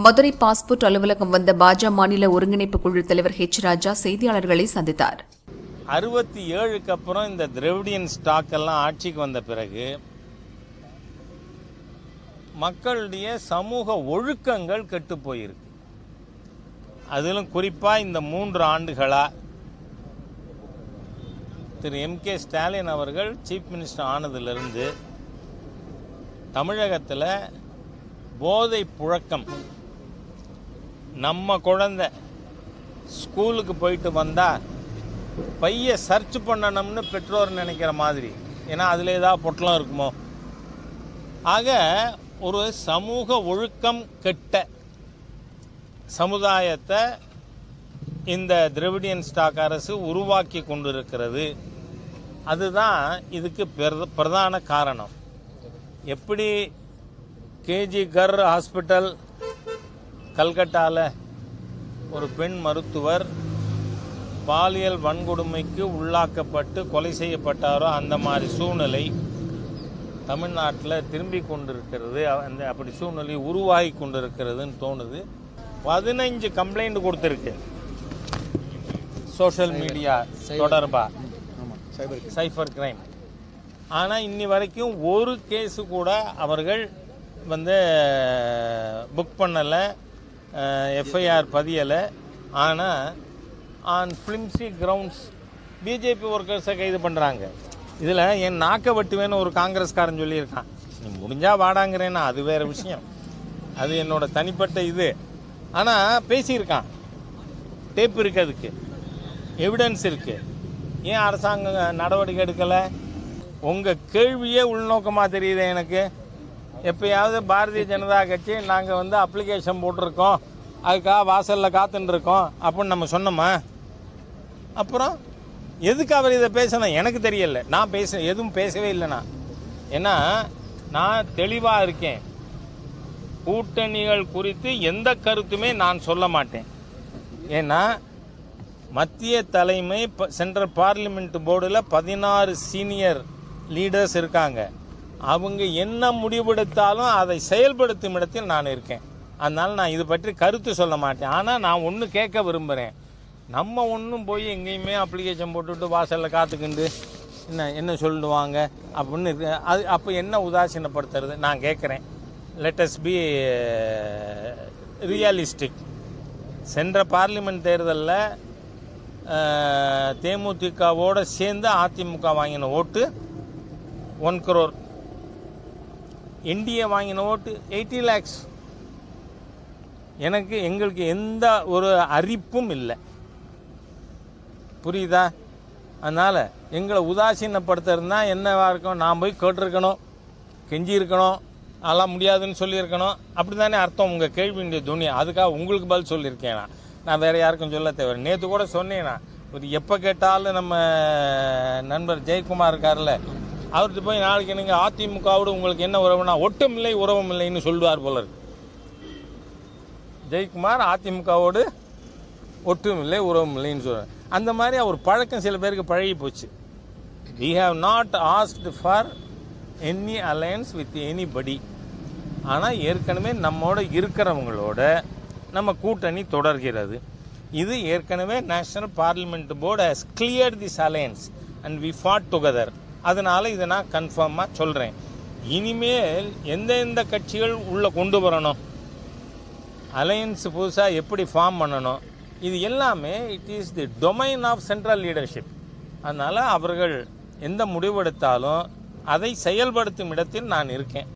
Madurai passport அலுவலகம் வந்த பாஜக மாநில ஒருங்கிணைப்பு குழு தலைவர் ஹெச் ராஜா செய்தியாளர்களை சந்தித்தார். அறுபத்தி ஏழுக்கு அப்புறம் இந்த திரவிடியன் ஸ்டாக் எல்லாம் ஆட்சிக்கு வந்த பிறகு மக்களுடைய சமூக ஒழுக்கங்கள் கெட்டு போயிருக்கு. அதிலும் குறிப்பாக இந்த மூன்று ஆண்டுகளா திரு எம் கே ஸ்டாலின் அவர்கள் சீஃப் மினிஸ்டர் ஆனதிலிருந்து தமிழகத்தில் போதை புழக்கம் நம்ம குழந்தை ஸ்கூலுக்கு போயிட்டு வந்தால் பைய சர்ச் பண்ணணும்னு பெற்றோர் நினைக்கிற மாதிரி. ஏன்னா அதில் ஏதாவது பொட்டலம் இருக்குமோ? ஆக ஒரு சமூக ஒழுக்கம் கெட்ட சமுதாயத்தை இந்த திரவிடியன் ஸ்டாக் அரசு உருவாக்கி கொண்டிருக்கிறது. அதுதான் இதுக்கு பிரத- பிரதான காரணம். எப்படி கேஜி கர் ஹாஸ்பிட்டல் கல்கட்டாவில் ஒரு பெண் மருத்துவர் பாலியல் வன்கொடுமைக்கு உள்ளாக்கப்பட்டு கொலை செய்யப்பட்டாரோ அந்த மாதிரி சூழ்நிலை தமிழ்நாட்டில் திரும்பி கொண்டிருக்கிறது. அந்த அப்படி சூழ்நிலை உருவாகி கொண்டிருக்கிறதுன்னு தோணுது. பதினஞ்சு கம்ப்ளைண்ட் கொடுத்துருக்கு. சோஷியல் மீடியா தொடர்பா. சைஃபர் கிரைம் ஆனால் இன்னி வரைக்கும் ஒரு கேஸு கூட அவர்கள் வந்து புக் பண்ணலை. எஃப்ஐஆர் பதியலை. ஆனால் ஆன் ஃபிலிம்சி கிரவுண்ட்ஸ் பிஜேபி ஒர்க்கர்ஸை கைது பண்ணுறாங்க இதில் என் நாக்க வெட்டுவேன்னு ஒரு காங்கிரஸ்காரன் சொல்லியிருக்கான். நீ முடிஞ்சால் வாடாங்கிறேன்னா அது வேறு விஷயம். அது என்னோட தனிப்பட்ட இது. ஆனால் பேசியிருக்கான். டேப் இருக்குது அதுக்கு. எவிடன்ஸ் இருக்குது ஏன் அரசாங்கம் நடவடிக்கை எடுக்கலை? உங்கள் கேள்வியே உள்நோக்கமாக தெரியுது எனக்கு. எப்பயாவது பாரதிய ஜனதா கட்சி நாங்கள் வந்து அப்ளிகேஷன் போட்டிருக்கோம். அதுக்காக வாசலில் காத்துட்டுருக்கோம் அப்படின்னு நம்ம சொன்னோமா? அப்புறம் எதுக்கு அவர் இதை பேசணும் எனக்கு தெரியல. நான் பேச எதுவும் பேசவே இல்லை நான். ஏன்னா நான் தெளிவாக இருக்கேன். கூட்டணிகள் குறித்து எந்த கருத்துமே நான் சொல்ல மாட்டேன். ஏன்னா மத்திய தலைமை சென்ட்ரல் பார்லிமெண்ட் போர்டில் பதினாறு சீனியர் லீடர்ஸ் இருக்காங்க. அவங்க என்ன முடிவெடுத்தாலும் அதை செயல்படுத்தும் இடத்தில் நான் இருக்கேன். அதனால் நான் இது பற்றி கருத்து சொல்ல மாட்டேன். ஆனால் நான் ஒன்று கேட்க விரும்புகிறேன் நம்ம ஒன்றும் போய் எங்கேயுமே அப்ளிகேஷன் போட்டுவிட்டு வாசலில் காத்துக்கிண்டு என்ன என்ன சொல்லுவாங்க அப்படின்னு இருக்கு. அது அப்போ என்ன உதாசீனப்படுத்துறது? நான் கேட்குறேன். லெட்டஸ் பி ரியலிஸ்டிக் சென்ற பார்லிமெண்ட் தேர்தலில் uh, தேமுதிகவோடு சேர்ந்து அதிமுக வாங்கின ஓட்டு ஒன் குரோர் என்டிஏ வாங்கின ஓட்டு எயிட்டி லேக்ஸ் எனக்கு எங்களுக்கு எந்த ஒரு அரிப்பும் இல்லை. புரியுதா? அதனால் எங்களை உதாசீனப்படுத்துறதுனா என்னவா இருக்கும்? நான் போய் கேட்டிருக்கணும். கெஞ்சியிருக்கணும். அதெல்லாம் முடியாதுன்னு சொல்லியிருக்கணும். அப்படி தானே அர்த்தம்? உங்கள் கேள்வியுடைய துணி. அதுக்காக உங்களுக்கு பதில் சொல்லியிருக்கேன் நான். நான் வேறு யாருக்கும் சொல்ல தேவை நேற்று கூட சொன்னேன் நான். ஒரு எப்போ கேட்டாலும் நம்ம நண்பர் ஜெயக்குமார் இருக்கார்ல அவர்கிட்ட போய் நாளைக்கு நீங்கள் அதிமுகவோடு உங்களுக்கு என்ன உறவுனா ஒட்டும் இல்லை உறவும் இல்லைன்னு சொல்லுவார் போல இருக்கு. ஜெயக்குமார் அதிமுகவோடு ஒட்டும் இல்லை உறவும் இல்லைன்னு சொல்கிறார் அந்த மாதிரி அவர் பழக்கம் சில பேருக்கு பழகி போச்சு. We have not asked for any alliance with anybody ஆனால் ஏற்கனவே நம்மோட இருக்கிறவங்களோட நம்ம கூட்டணி தொடர்கிறது. இது ஏற்கனவே national parliament board has clear this alliance and we fought together அதனால் இதை நான் கன்ஃபார்மாக சொல்கிறேன் இனிமேல் எந்தெந்த கட்சிகள் உள்ளே கொண்டு வரணும்? அலையன்ஸ் புதுசாக எப்படி ஃபார்ம் பண்ணணும்? இது எல்லாமே it is the domain of central leadership அதனால் அவர்கள் எந்த முடிவெடுத்தாலும் அதை செயல்படுத்தும் இடத்தில் நான் இருக்கேன்.